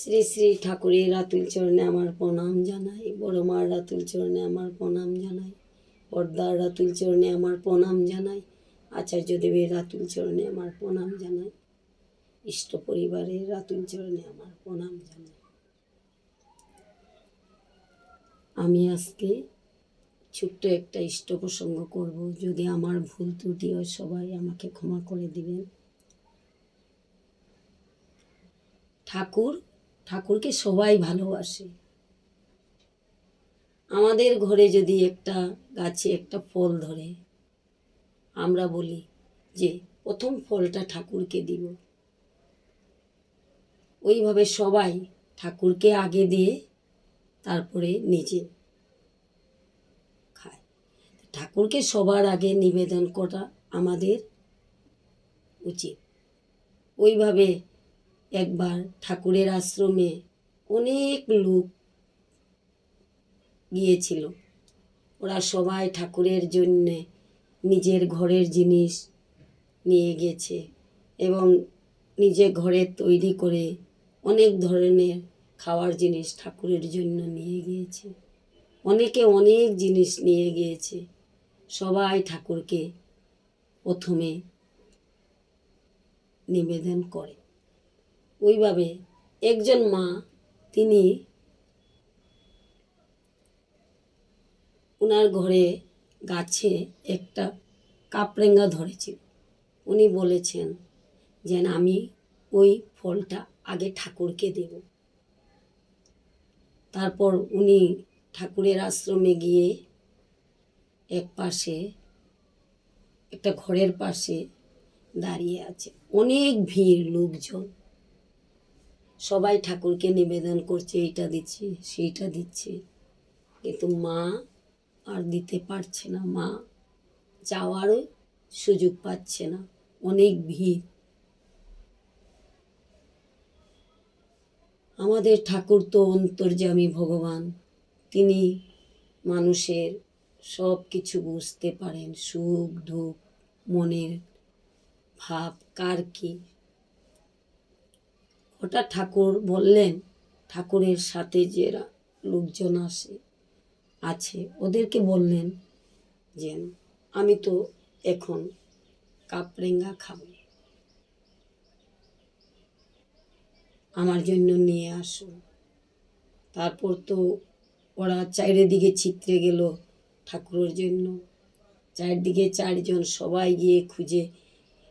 শ্রী শ্রী ঠাকুরের রাতুল চরণে আমার প্রণাম জানাই, বড় মার রাতুল চরণে আমার প্রণাম জানাই, পর্দার রাতুল চরণে আমার প্রণাম জানাই, আচার্য দেবের রাতুল চরণে আমার প্রণাম জানাই, ইষ্ট পরিবারের রাতুল চরণে আমার প্রণাম জানাই। আমি আজকে ছোট্ট একটা ইষ্ট প্রসঙ্গ করব, যদি আমার ভুল ত্রুটি হয়, সবাই আমাকে ক্ষমা করে দিবেন। ঠাকুর ঠাকুরকে সবাই ভালোবাসে। আমাদের ঘরে যদি একটা গাছে একটা ফল ধরে, আমরা বলি যে, প্রথম ফলটা ঠাকুরকে দিব। ওইভাবে সবাই ঠাকুরকে আগে দিয়ে তারপরে নিজে খায়। ঠাকুরকে সবার আগে নিবেদন করা আমাদের উচিত। ওইভাবে একবার ঠাকুরের আশ্রমে অনেক লোক গিয়েছিল। ওরা সবাই ঠাকুরের জন্যে নিজের ঘরের জিনিস নিয়ে গেছে এবং নিজে ঘরে তৈরি করে অনেক ধরনের খাওয়ার জিনিস ঠাকুরের জন্য নিয়ে গিয়েছে। অনেকে অনেক জিনিস নিয়ে গিয়েছে। সবাই ঠাকুরকে প্রথমে নিবেদন করে। ওইভাবে একজন মা তিনি ওনার ঘরে গাছে একটা কাপরেঙ্গা ধরেছিল। উনি বলেছেন যে না, আমি ওই ফলটা আগে ঠাকুরকে দেব। তারপর উনি ঠাকুরের আশ্রমে গিয়ে এক পাশে একটা ঘরের পাশে দাঁড়িয়ে আছে। অনেক ভিড় লোকজন। সবাই ঠাকুরকে নিবেদন করছে, এইটা দিচ্ছে, সেইটা দিচ্ছে। কিন্তু মা আর দিতে পারছে না, মা যাওয়ারও সুযোগ পাচ্ছে না, অনেক ভিড়। আমাদের ঠাকুর তো অন্তর্যামী ভগবান, তিনি মানুষের সব কিছু বুঝতে পারেন, সুখ দুঃখ, মনের ভাব, কার কী? হঠাৎ ঠাকুর বললেন, ঠাকুরের সাথে যে লোকজন আসে, আছে, ওদেরকে বললেন যে, আমি তো এখন কাপরেঙ্গা খাব। আমার জন্য নিয়ে আসো। তারপর তো ওরা চারিদিকে ছিত্রে গেল ঠাকুরের জন্য। চারদিকে চারজন সবাই গিয়ে খুঁজে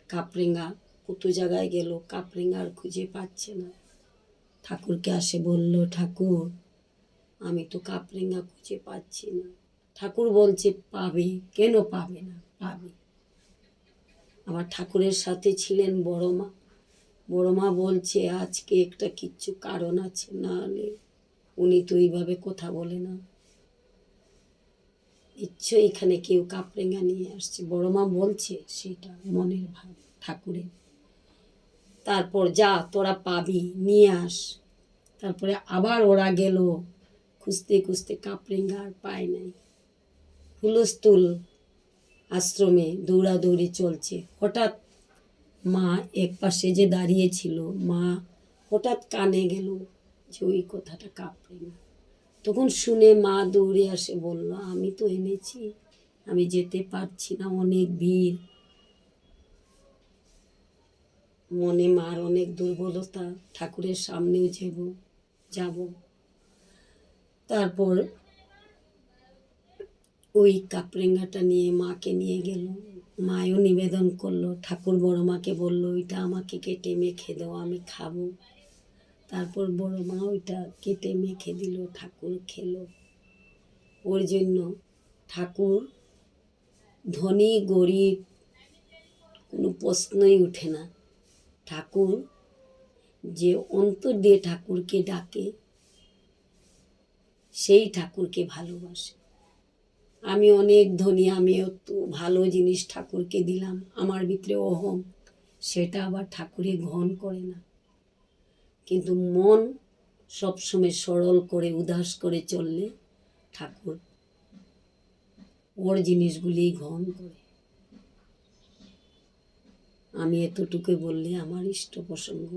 কাপরেঙ্গা কত জায়গায় গেল কাপরেঙ্গা আর খুঁজে পাচ্ছে না। ঠাকুরকে আসে বলল, ঠাকুর, আমি তো কাপরেঙ্গা খুঁজে পাচ্ছি না। ঠাকুর বলছে, পাবে, কেন পাবে না? পাবে। আমার ঠাকুরের সাথে ছিলেন বড় মা। বড় মা বলছে, আজকে একটা কিচ্ছু কারণ আছে, না হলে উনি তো এইভাবে কথা বলে না। ইচ্ছে এখানে কেউ কাপড়েঙ্গা নিয়ে আসছে। বড় মা বলছে, সেটা মনের ভাব, ঠাকুরের। তারপর যা তোরা পাবি, নিয়ে আস। তারপরে আবার ওরা গেল, খুঁজতে খুঁজতে কাপড়েঙ্গা আর পায় নাই। হুলস্থুল আশ্রমে দৌড়াদৌড়ি চলছে। হঠাৎ মা এক পাশে যে দাঁড়িয়েছিল মা হঠাৎ কানে গেল যে ওই কথাটা কাপড়েঙ্গা তখন শুনে মা দৌড়ে আসে, বলল, আমি তো এনেছি, আমি যেতে পারছি না, অনেক ভিড়। মনে মার অনেক দুর্বলতা, ঠাকুরের সামনেও যাব যাব। তারপর ওই কাপরেঙ্গাটা নিয়ে মাকে নিয়ে গেল। মায়ও নিবেদন করল, ঠাকুর বড় মাকে বলল, ওইটা আমাকে কেটে মেখে দাও, আমি খাব। তারপর বড় মা ওইটা কেটে মেখে দিল, ঠাকুর খেলো। ওর জন্য ঠাকুর ধনী, গরিব, কোনো প্রশ্নই ওঠে না। ঠাকুর যে অন্তর দিয়ে ঠাকুরকে ডাকে, সেই ঠাকুরকে ভালোবাসে। আমি অনেক ধনী, আমি অত ভালো জিনিস ঠাকুরকে দিলাম, আমার ভিতরে অহং, সেটা আবার ঠাকুরে গ্রহণ করে না। কিন্তু মন সবসময় সরল করে, উদাস করে চললে ঠাকুর ওর জিনিসগুলি গ্রহণ করে। আমি এতটুকু বললে আমার ইষ্ট প্রসঙ্গ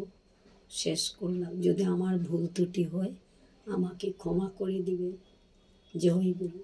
শেষ করলাম। যদি আমার ভুল ত্রুটি হয়, আমাকে ক্ষমা করে দিবেন। জয় গুরু